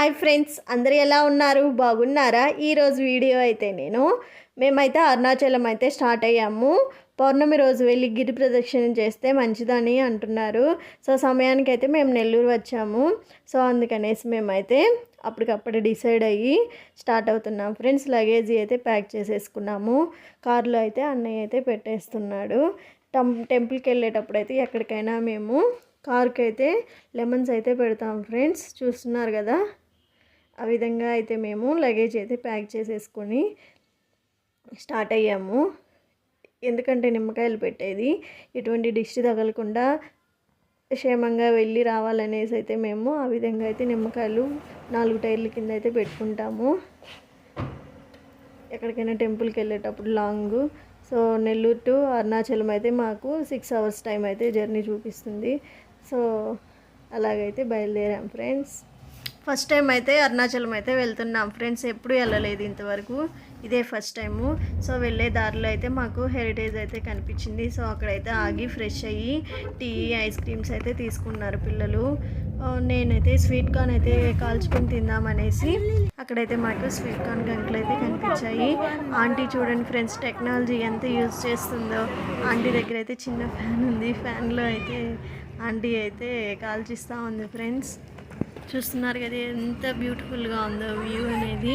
Hi friends అందరు ఎలా ఉన్నారు? బాగున్నారా? ఈరోజు వీడియో అయితే నేను. మేమైతే అరుణాచలం అయితే స్టార్ట్ అయ్యాము. పౌర్ణమి రోజు వెళ్ళి గిరి ప్రదక్షిణ చేస్తే మంచిదని అంటున్నారు. సో సమయానికి అయితే మేము నెల్లూరు వచ్చాము. సో అందుకనేసి మేమైతే అప్పటికప్పుడు డిసైడ్ అయ్యి స్టార్ట్ అవుతున్నాం ఫ్రెండ్స్. లగేజీ అయితే ప్యాక్ చేసేసుకున్నాము. కార్లో అయితే అన్నయ్య అయితే పెట్టేస్తున్నాడు. టం టెంపుల్కి వెళ్ళేటప్పుడు అయితే ఎక్కడికైనా మేము కార్కి అయితే లెమన్స్ అయితే పెడతాం ఫ్రెండ్స్. చూస్తున్నారు కదా? ఆ విధంగా అయితే మేము లగేజ్ అయితే ప్యాక్ చేసేసుకొని స్టార్ట్ అయ్యాము. ఎందుకంటే నిమ్మకాయలు పెట్టేది ఎటువంటి డిష్ తగలకుండా క్షేమంగా వెళ్ళి రావాలనేసి అయితే మేము ఆ విధంగా అయితే నిమ్మకాయలు నాలుగు టైర్ల కింద అయితే పెట్టుకుంటాము. ఎక్కడికైనా టెంపుల్కి వెళ్ళేటప్పుడు long so Nellore to Arunachalam అయితే మాకు సిక్స్ అవర్స్ టైం అయితే జర్నీ చూపిస్తుంది. సో అలాగైతే బయలుదేరాం ఫ్రెండ్స్ ఫస్ట్ టైం అయితే అరుణాచలం అయితే వెళ్తున్నాం. ఫ్రెండ్స్ ఎప్పుడు వెళ్ళలేదు ఇంతవరకు. ఇదే ఫస్ట్ టైము. సో వెళ్ళే దారిలో అయితే మాకు హెరిటేజ్ అయితే కనిపించింది. సో అక్కడైతే ఆగి ఫ్రెష్ అయ్యి టీ ఐస్ క్రీమ్స్ అయితే తీసుకున్నారు పిల్లలు. నేనైతే స్వీట్ కార్న్ అయితే కాల్చుకొని తిందామనేసి అక్కడైతే మాకు స్వీట్ కార్న్ గంటలు అయితే కనిపించాయి. ఆంటీ చూడండి ఫ్రెండ్స్ టెక్నాలజీ ఎంత యూజ్ చేస్తుందో. ఆంటీ దగ్గర అయితే చిన్న ఫ్యాన్ ఉంది. ఫ్యాన్లో అయితే ఆంటీ అయితే కాల్చిస్తూ ఉంది ఫ్రెండ్స్. చూస్తున్నారు కదా ఎంత బ్యూటిఫుల్గా ఉందో వ్యూ అనేది.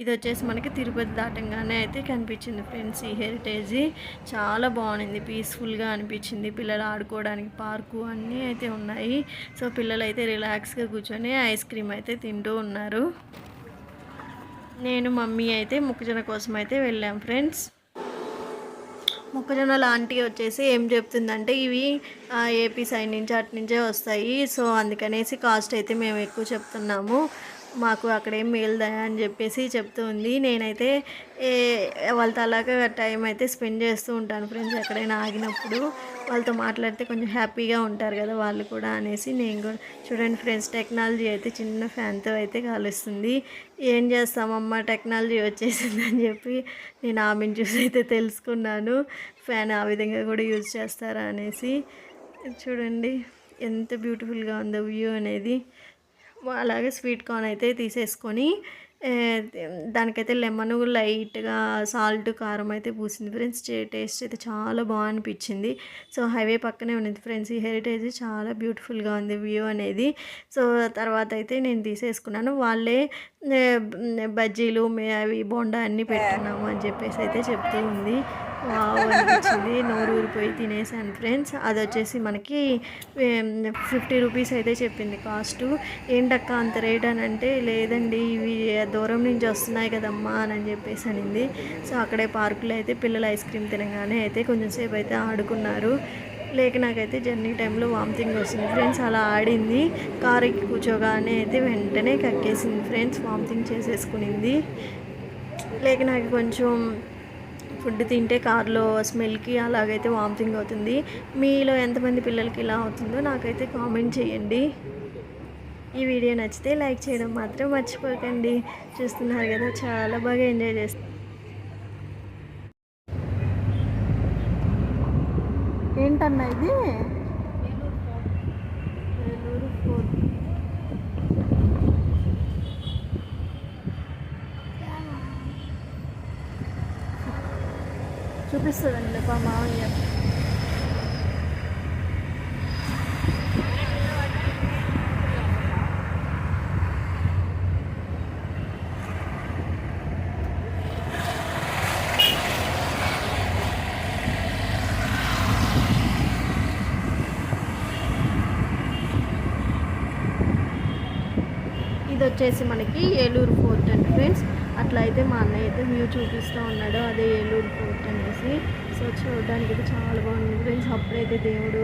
ఇది వచ్చేసి మనకి తిరుపతి దాటంగానే అయితే కనిపించింది ఫ్రెండ్స్ ఈ హెరిటేజ్ చాలా బాగుంది పీస్ఫుల్గా అనిపించింది. పిల్లలు ఆడుకోవడానికి పార్కు అన్నీ అయితే ఉన్నాయి. సో పిల్లలు అయితే రిలాక్స్గా కూర్చొని ఐస్ క్రీమ్ అయితే తింటూ ఉన్నారు. నేను మమ్మీ అయితే మొక్కజొన్న కోసం అయితే వెళ్ళాం ఫ్రెండ్స్. మొక్కజొన్న లాంటి వచ్చేసి ఏం చెప్తుందంటే ఇవి ఏపీ సైడ్ నుంచి అటు నుంచే వస్తాయి. సో అందుకనేసి కాస్ట్ అయితే మేము ఎక్కువ చెప్తున్నాము. మాకు అక్కడేం మేలుదా అని చెప్పేసి చెప్తూ ఉంది. నేనైతే ఏ వాళ్ళతో అలాగా టైం అయితే స్పెండ్ చేస్తూ ఉంటాను ఫ్రెండ్స్ ఎక్కడైనా ఆగినప్పుడు. వాళ్ళతో మాట్లాడితే కొంచెం హ్యాపీగా ఉంటారు కదా వాళ్ళు కూడా అనేసి నేను కూడా చూడండి ఫ్రెండ్స్ టెక్నాలజీ అయితే చిన్న ఫ్యాన్తో అయితే కాలుస్తుంది. ఏం చేస్తామమ్మా టెక్నాలజీ వచ్చేసింది అని చెప్పి నేను ఆమెను చూసి అయితే తెలుసుకున్నాను. ఫ్యాన్ ఆ విధంగా కూడా యూజ్ చేస్తారా అనేసి. చూడండి ఎంత బ్యూటిఫుల్గా ఉందో వ్యూ అనేది. అలాగే స్వీట్ కార్న్ అయితే తీసేసుకొని దానికైతే లెమన్ లైట్గా సాల్ట్ కారం అయితే పూసింది ఫ్రెండ్స్. టేస్ట్ అయితే చాలా బాగా అనిపించింది. సో హైవే పక్కనే ఉన్నది ఫ్రెండ్స్. ఈ హెరిటేజ్ చాలా బ్యూటిఫుల్గా ఉంది వ్యూ అనేది. సో తర్వాత అయితే నేను తీసేసుకున్నాను. వాళ్ళే బజ్జీలు మే- అవి బోండా అన్నీ పెట్టున్నాము అని చెప్పేసి అయితే చెప్తూ ఉంది. అనిపించింది. నోరు ఊరిపోయి తినేసాను ఫ్రెండ్స్. అది వచ్చేసి మనకి ఫిఫ్టీ రూపీస్ అయితే చెప్పింది కాస్ట్. ఏంటక్క అంత రేట్ అని అంటే లేదండి ఇవి దూరం నుంచి వస్తున్నాయి కదమ్మా అని చెప్పేసి అనింది. సో అక్కడే పార్కులో అయితే పిల్లలు ఐస్ క్రీమ్ తినగానే అయితే కొంచెం సేపు అయితే ఆడుకున్నారు. లేక నాకైతే జర్నీ టైంలో వామిటింగ్ వస్తుంది ఫ్రెండ్స్. అలా ఆడింది. కారు ఎక్కి కూర్చోగానే అయితే వెంటనే కక్కేసింది ఫ్రెండ్స్. వామిటింగ్ చేసేసుకునింది. లేక నాకు కొంచెం ఫుడ్ తింటే కార్లో స్మెల్కి అలాగైతే వామిటింగ్ అవుతుంది. మీలో ఎంతమంది పిల్లలకి ఇలా అవుతుందో నాకైతే కామెంట్ చేయండి. ఈ వీడియో నచ్చితే లైక్ చేయడం మాత్రం మర్చిపోకండి. చూస్తున్నారు కదా చాలా బాగా ఎంజాయ్ చేస్తారు ఏంటన్నా ఇది? చూపిస్తుందండి మా మామయ్య. ఇది వచ్చేసి మనకి ఏలూరు ఫోర్ట్ అండి ఫ్రెండ్స్. అట్లా అయితే మా అన్నయ్య అయితే వ్యూ చూపిస్తూ ఉన్నాడు. అదే ఏలూరు ఫోర్ట్. వచ్చేసి సో చూడడానికి అయితే చాలా బాగుంది. ఫ్రెండ్స్ అప్పుడైతే దేవుడు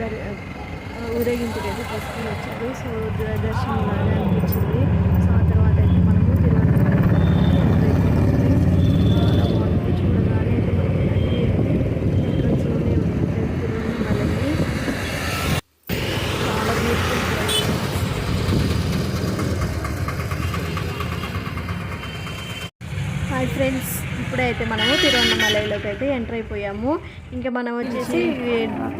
దర్- ఊరేగింపుకి అయితే వచ్చారు సో ద- దర్శనం బాగా అనిపించింది. సో ఆ తర్వాత అయితే మనము చాలా బాగుంది. చూడగానే అయితే చాలా హాయ్ ఫ్రెండ్స్ ఇప్పుడైతే మనము తిరువన్నమలైలోకి అయితే ఎంటర్ అయిపోయాము. ఇంకా మనం వచ్చేసి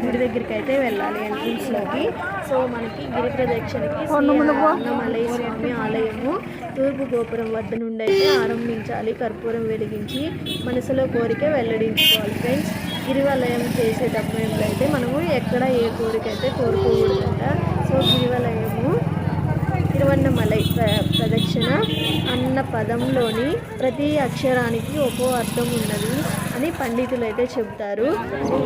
గుడి దగ్గరికి అయితే వెళ్ళాలి ఎంట్రన్స్లోకి. సో మనకి గిరి ప్రదక్షిణకి అన్నమలై స్వామి ఆలయము. తూర్పు గోపురం వద్ద నుండి అయితే ఆరంభించాలి. కర్పూరం వెలిగించి మనసులో కోరిక వెల్లడించుకోవాలి. ఫ్రెండ్స్ గిరివలయం చేసేటప్పుడు అయితే మనము ఎక్కడ ఏ కోరిక అయితే కోరుకోకూడదంట సో గిరివలయం ప్ర ప్రదక్షిణ అన్న పదంలోని ప్రతి అక్షరానికి ఒక్కో అర్థం ఉన్నది అని పండితులు అయితే చెబుతారు.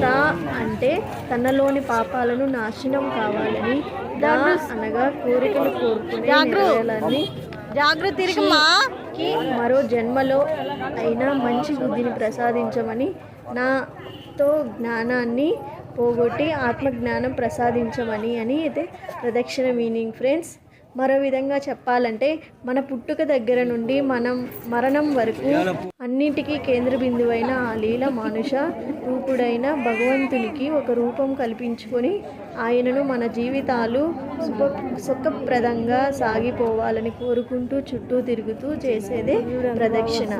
రా అంటే తనలోని పాపాలను నాశనం కావాలని దా అనగా కోరికలు కోరుకునే జాగ్రత్త. మరో జన్మలో అయినా మంచి బుద్ధిని ప్రసాదించమని నాతో జ్ఞానాన్ని పోగొట్టి ఆత్మజ్ఞానం ప్రసాదించమని అని అయితే ప్రదక్షిణ మీనింగ్ ఫ్రెండ్స్ మరో విధంగా చెప్పాలంటే మన పుట్టుక దగ్గర నుండి మనం మరణం వరకు అన్నిటికీ కేంద్ర బిందువైన ఆ లీల మానుష రూపుడైన భగవంతునికి ఒక రూపం కల్పించుకొని ఆయనను మన జీవితాలు సుఖ సుఖప్రదంగా సాగిపోవాలని కోరుకుంటూ చుట్టూ తిరుగుతూ చేసేదే ప్రదక్షిణ.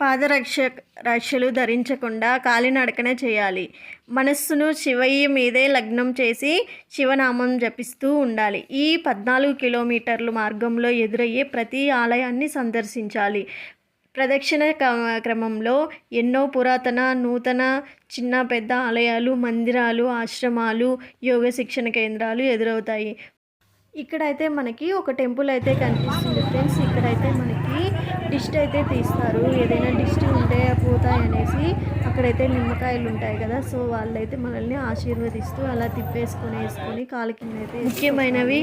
పాదరక్ష రక్షలు ధరించకుండా కాలినడకనే చేయాలి. మనస్సును శివయ్య మీదే లగ్నం చేసి శివనామం జపిస్తూ ఉండాలి. ఈ పద్నాలుగు కిలోమీటర్లు మార్గంలో ఎదురయ్యే ప్రతి ఆలయాన్ని సందర్శించాలి. ప్రదక్షిణ క్రమంలో ఎన్నో పురాతన నూతన చిన్న పెద్ద ఆలయాలు మందిరాలు ఆశ్రమాలు యోగ శిక్షణ కేంద్రాలు ఎదురవుతాయి. ఇక్కడైతే మనకి ఒక టెంపుల్ అయితే కనిపిస్తుంది ఫ్రెండ్స్. ఇక్కడైతే మనకి డిస్ట్ అయితే తీస్తారు. ఏదైనా డిస్ట్ ఉంటే పోతాయి అనేసి అక్కడైతే నిమ్మకాయలు ఉంటాయి కదా సో వాళ్ళైతే మనల్ని ఆశీర్వదిస్తూ అలా తిప్పేసుకొని వేసుకొని కాలు కింద అయితే ముఖ్యమైనవి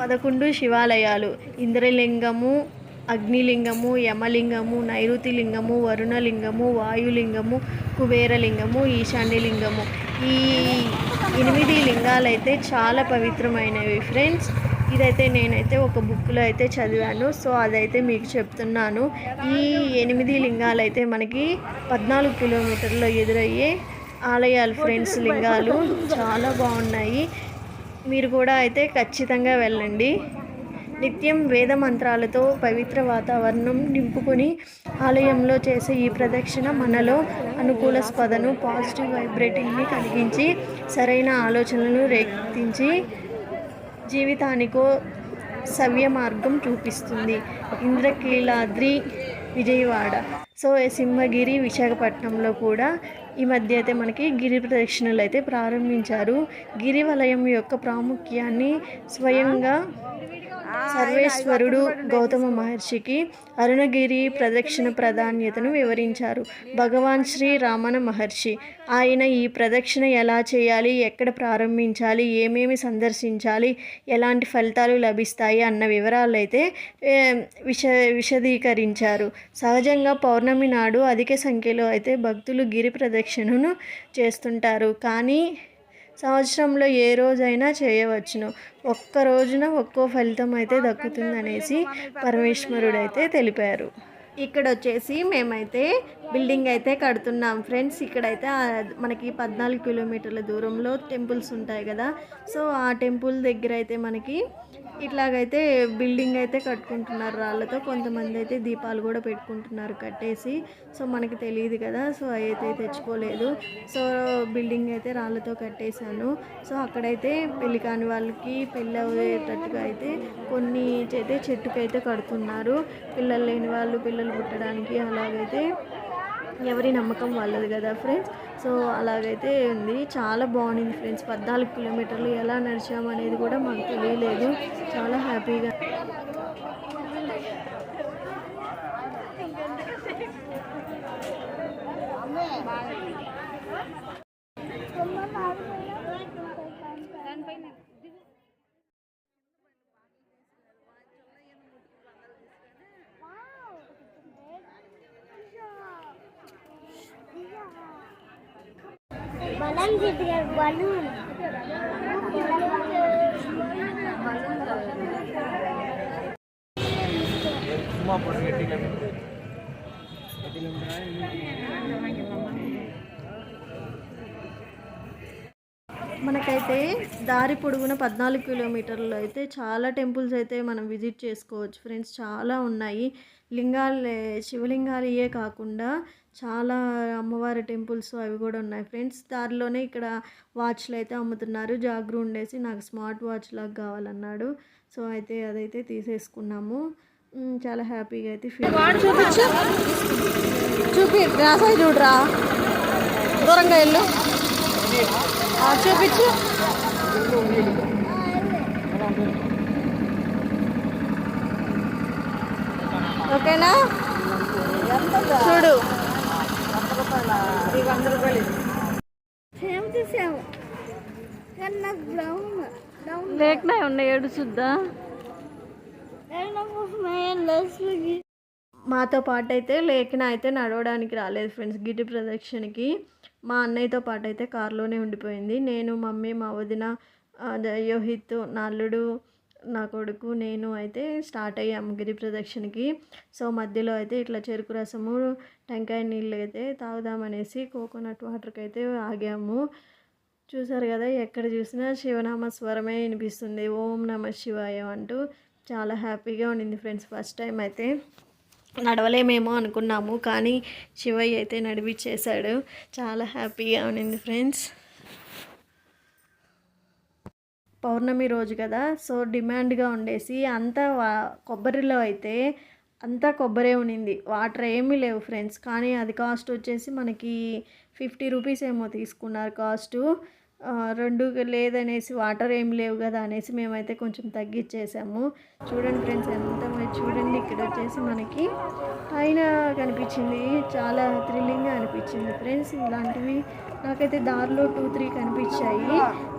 పదకొండు శివాలయాలు. ఇంద్రలింగము అగ్నిలింగము యమలింగము నైరుతి లింగము వరుణలింగము వాయులింగము కుబేరలింగము ఈశాన్యలింగము. ఈ ఎనిమిది లింగాలు అయితే చాలా పవిత్రమైనవి. ఫ్రెండ్స్ ఇదైతే నేనైతే ఒక బుక్లో అయితే చదివాను. సో అదైతే మీకు చెప్తున్నాను. ఈ ఎనిమిది లింగాలు అయితే మనకి పద్నాలుగు కిలోమీటర్లో ఎదురయ్యే ఆలయాలు ఫ్రెండ్స్ లింగాలు చాలా బాగున్నాయి. మీరు కూడా అయితే ఖచ్చితంగా వెళ్ళండి. నిత్యం వేద మంత్రాలతో పవిత్ర వాతావరణం నింపుకొని ఆలయంలో చేసే ఈ ప్రదక్షిణ మనలో అనుకూల స్పదను పాజిటివ్ వైబ్రేటింగ్ని కలిగించి సరైన ఆలోచనలను రేకెత్తించి జీవితానికో సవ్య మార్గం చూపిస్తుంది. ఇంద్రకీలాద్రి విజయవాడ. సో సింహగిరి విశాఖపట్నంలో కూడా ఈ మధ్య అయితే మనకి గిరి ప్రదక్షిణలు అయితే ప్రారంభించారు. గిరి వలయం యొక్క ప్రాముఖ్యాన్ని స్వయంగా సర్వేశ్వరుడు గౌతమ మహర్షికి అరుణగిరి ప్రదక్షిణ ప్రాధాన్యతను వివరించారు. భగవాన్ శ్రీ రామణ మహర్షి ఆయన ఈ ప్రదక్షిణ ఎలా చేయాలి ఎక్కడ ప్రారంభించాలి ఏమేమి సందర్శించాలి ఎలాంటి ఫలితాలు లభిస్తాయి అన్న వివరాలు అయితే విష విశదీకరించారు. సహజంగా పౌర్ణమి నాడు అధిక సంఖ్యలో అయితే భక్తులు గిరి ప్రదక్షిణను చేస్తుంటారు. కానీ సంవత్సరంలో ఏ రోజైనా చేయవచ్చును. ఒక్క రోజున ఒక్కో ఫలితం అయితే దక్కుతుందనేసి పరమేశ్వరుడు అయితే తెలిపారు. ఇక్కడ వచ్చేసి మేమైతే బిల్డింగ్ అయితే కడుతున్నాం. ఫ్రెండ్స్ ఇక్కడైతే మనకి పద్నాలుగు కిలోమీటర్ల దూరంలో టెంపుల్స్ ఉంటాయి కదా. సో ఆ టెంపుల్ దగ్గర అయితే మనకి ఇట్లాగైతే బిల్డింగ్ అయితే కట్టుకుంటున్నారు రాళ్ళతో. కొంతమంది అయితే దీపాలు కూడా పెట్టుకుంటున్నారు కట్టేసి. సో మనకి తెలియదు కదా. సో అయితే తెచ్చుకోలేదు. సో బిల్డింగ్ అయితే రాళ్ళతో కట్టేశాను. సో అక్కడైతే పెళ్ళి కాని వాళ్ళకి పెళ్ళి అయ్యేటట్టుగా అయితే కొన్ని అయితే చెట్టుకైతే కడుతున్నారు. పిల్లలు లేని వాళ్ళు పిల్లలు పుట్టడానికి అలాగైతే ఎవరి నమ్మకం వాళ్ళది కదా ఫ్రెండ్స్. సో అలాగైతే ఉంది. చాలా బాగుంది ఫ్రెండ్స్. పద్నాలుగు కిలోమీటర్లు ఎలా నడిచామనేది కూడా మాకు తెలియలేదు. చాలా హ్యాపీగా சும்மா போடுங்க எட்டு கிலோமீட்டர் எட்டு கிலோமீட்டர் మనకైతే దారి పొడుగున పద్నాలుగు కిలోమీటర్లు అయితే చాలా టెంపుల్స్ అయితే మనం విజిట్ చేసుకోవచ్చు. ఫ్రెండ్స్ చాలా ఉన్నాయి. లింగాలు శివలింగాలు ఇవే కాకుండా చాలా అమ్మవారి టెంపుల్స్ అవి కూడా ఉన్నాయి. ఫ్రెండ్స్ దారిలోనే ఇక్కడ వాచ్లు అయితే అమ్ముతున్నారు. జాగ్రత్త ఉండేసి నాకు స్మార్ట్ వాచ్ లాగా కావాలన్నాడు. సో అయితే అదైతే తీసేసుకున్నాము. చాలా హ్యాపీగా అయితే ఫీల్ చూపించు చూపి చూడరా దూరంగా వెళ్ళు. చూపించు. ఓకేనా? చూడు. బ్రౌన్ బ్రౌన్ లేకనే ఉన్నాయి. ఏడు చూద్దా? మాతో పాటు అయితే లేఖన అయితే నడవడానికి రాలేదు ఫ్రెండ్స్. గిరి ప్రదక్షిణకి. మా అన్నయ్యతో పాటు అయితే కారులోనే ఉండిపోయింది. నేను మమ్మీ మా వదిన యోహిత్ నల్లుడు నా కొడుకు నేను అయితే స్టార్ట్ అయ్యాము గిరి ప్రదక్షిణకి. సో మధ్యలో అయితే ఇట్లా చెరుకు రసము టెంకాయ నీళ్ళు అయితే తాగుదామనేసి కోకోనట్ వాటర్కి అయితే ఆగాము. చూసారు కదా ఎక్కడ చూసినా శివనామ స్వరమే వినిపిస్తుంది. ఓం నమ శివాయ అంటూ చాలా హ్యాపీగా ఉండింది ఫ్రెండ్స్ ఫస్ట్ టైం అయితే. నడవలేమేమో అనుకున్నాము కానీ శివయ్య అయితే నడిపించేశాడు చాలా హ్యాపీగా ఉన్నింది ఫ్రెండ్స్. పౌర్ణమి రోజు కదా సో డిమాండ్గా ఉండేసి అంతా వా కొబ్బరిలో అయితే అంతా కొబ్బరే ఉనింది. వాటర్ ఏమీ లేవు ఫ్రెండ్స్ కానీ అది కాస్ట్ వచ్చేసి మనకి ఫిఫ్టీ రూపీస్ ఏమో తీసుకున్నారు కాస్టు. రెండు లేదనేసి వాటర్ ఏం లేవు కదా అనేసి మేమైతే కొంచెం తగ్గించేసాము చూడండి ఫ్రెండ్స్ ఎంత చూడండి ఇక్కడ వచ్చేసి మనకి పైన కనిపించింది. చాలా థ్రిల్లింగ్గా అనిపించింది ఫ్రెండ్స్ ఇలాంటివి నాకైతే దారిలో టూ త్రీ కనిపించాయి.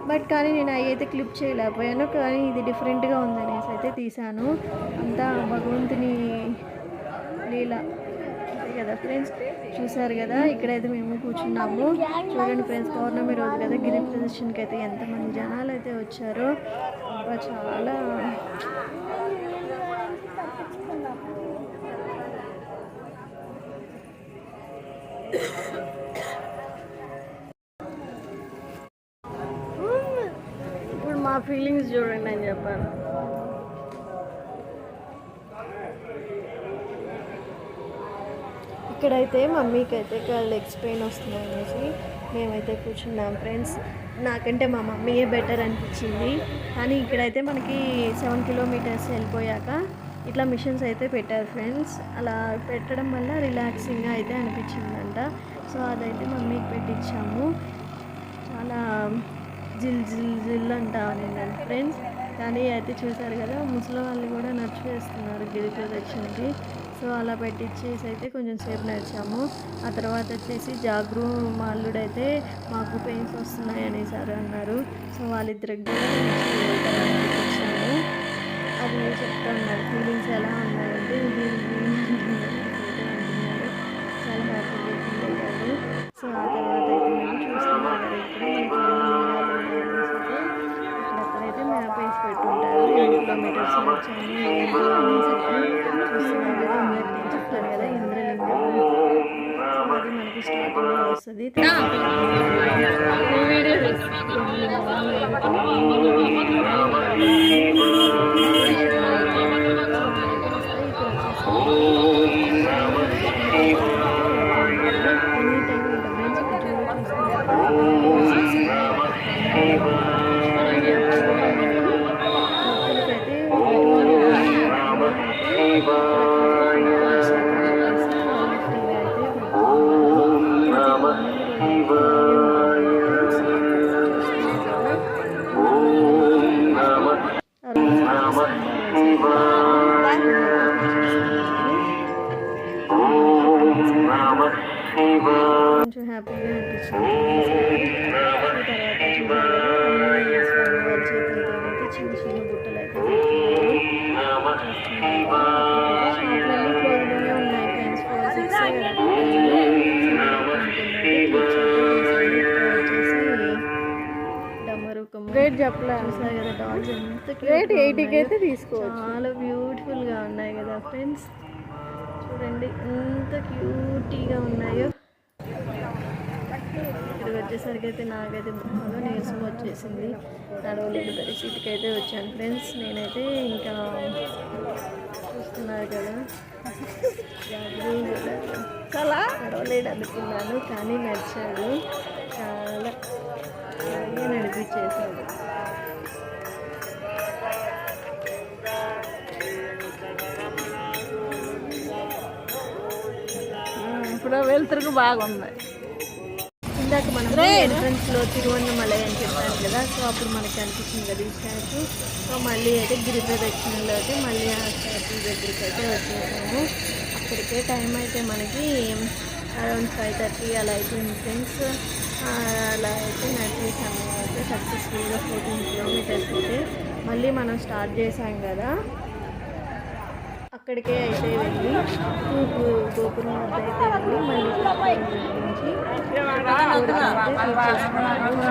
బట్ కానీ నేను అవి అయితే క్లిప్ చేయలేకపోయాను కానీ ఇది డిఫరెంట్గా ఉందనేసి అయితే తీశాను. అంతా భగవంతుని లీల. కదా ఫ్రెండ్స్ చూసారు కదా? ఇక్కడైతే మేము కూర్చున్నాము. చూడండి ఫ్రెండ్స్ పౌర్ణమి రోజు కదా గిరి ప్రదర్శనకి అయితే ఎంతమంది జనాలు అయితే వచ్చారో. చాలా. ఇప్పుడు మా ఫీలింగ్స్ చూడండి అని చెప్పాను. ఇక్కడైతే మమ్మీకి అయితే లెగ్స్ పెయిన్ వస్తున్నాయి అనేసి మేమైతే కూర్చున్నాం ఫ్రెండ్స్. నాకంటే మా మమ్మీయే బెటర్ అనిపించింది. కానీ ఇక్కడైతే మనకి సెవెన్ కిలోమీటర్స్ వెళ్ళిపోయాక ఇట్లా మిషన్స్ అయితే పెట్టారు ఫ్రెండ్స్. అలా పెట్టడం వల్ల రిలాక్సింగ్గా అయితే అనిపించిందంట. సో అదైతే మమ్మీకి పెట్టించాము చాలా జిల్ జిల్ జిల్ అంటా ఉన్నాను ఫ్రెండ్స్. కానీ అయితే చూశారు కదా ముసలి వాళ్ళు కూడా నడిచి వేస్తున్నారు గిరి ప్రదక్షిణకి. సో అలా పెట్టించేసి అయితే కొంచెం సేపు నడిచాము. ఆ తర్వాత వచ్చేసి జాగ్రు మా అల్లుడైతే మాకు పెయిన్స్ వస్తున్నాయి అనేసారు అన్నారు. సో వాళ్ళిద్దరికి కూడా వచ్చాము అది చెప్తా ఉన్నారు ఫీలింగ్స్ ఎలా ఉన్నాయంటే ఇది అంటున్నారు. చాలా హ్యాపీగా ఫీల్ అయ్యారు. సో ఆ తర్వాత అయితే మేము చూస్తున్నాం అక్కడైతే మ్యాప్ వేసి పెట్టుంటారు ఎన్ని కిలోమీటర్స్ వచ్చాము వస్తుంది. వీడియో చూసారు కదా డాల్స్ ఎంత రేట్ ఎయిటీకి. అయితే తీసుకోవచ్చు. చాలా బ్యూటిఫుల్గా ఉన్నాయి కదా ఫ్రెండ్స్ చూడండి ఎంత క్యూటీగా ఉన్నాయో. ఇక్కడికి వచ్చేసరికి అయితే నాకైతే బాగా నీరసం వచ్చేసింది. నడవలేని పరిస్థితికి అయితే వచ్చాను ఫ్రెండ్స్ నేనైతే ఇంకా చూస్తున్నారు కదా. చాలా నడవలేడు అనుకున్నాను కానీ నడిచాడు చాలా బాగా నడిపించేశాడు ఇప్పుడు వెళ్తురుకు బాగుంది. ఇందాక మనం ఎంట్రన్స్లో తిరువన్నమలై అని చెప్పాను కదా సో అప్పుడు మనకి అనిపించింది కదా ఈ స్టాచ్యూ సో మళ్ళీ అయితే గిరి ప్రదక్షిణలో అయితే మళ్ళీ ఆ స్టాచ్యూ దగ్గరికి అయితే వచ్చేసాము. అప్పటికే టైం అయితే మనకి అరౌండ్ ఫైవ్ థర్టీ అలా అయిపోయింది ఫ్రెండ్స్ అలా అయితే నడిచేసాము. అయితే సక్సెస్ఫుల్గా ఫోర్టీన్ కిలోమీటర్స్ అయితే మళ్ళీ మనం స్టార్ట్ చేసాం కదా. అక్కడికే అయితే వెళ్ళి తూర్పు గోపురం వద్ద అయితే వెళ్ళి మళ్ళీ చూస్తున్నారు కదా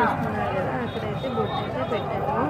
అక్కడైతే బొట్టు అయితే పెట్టాము.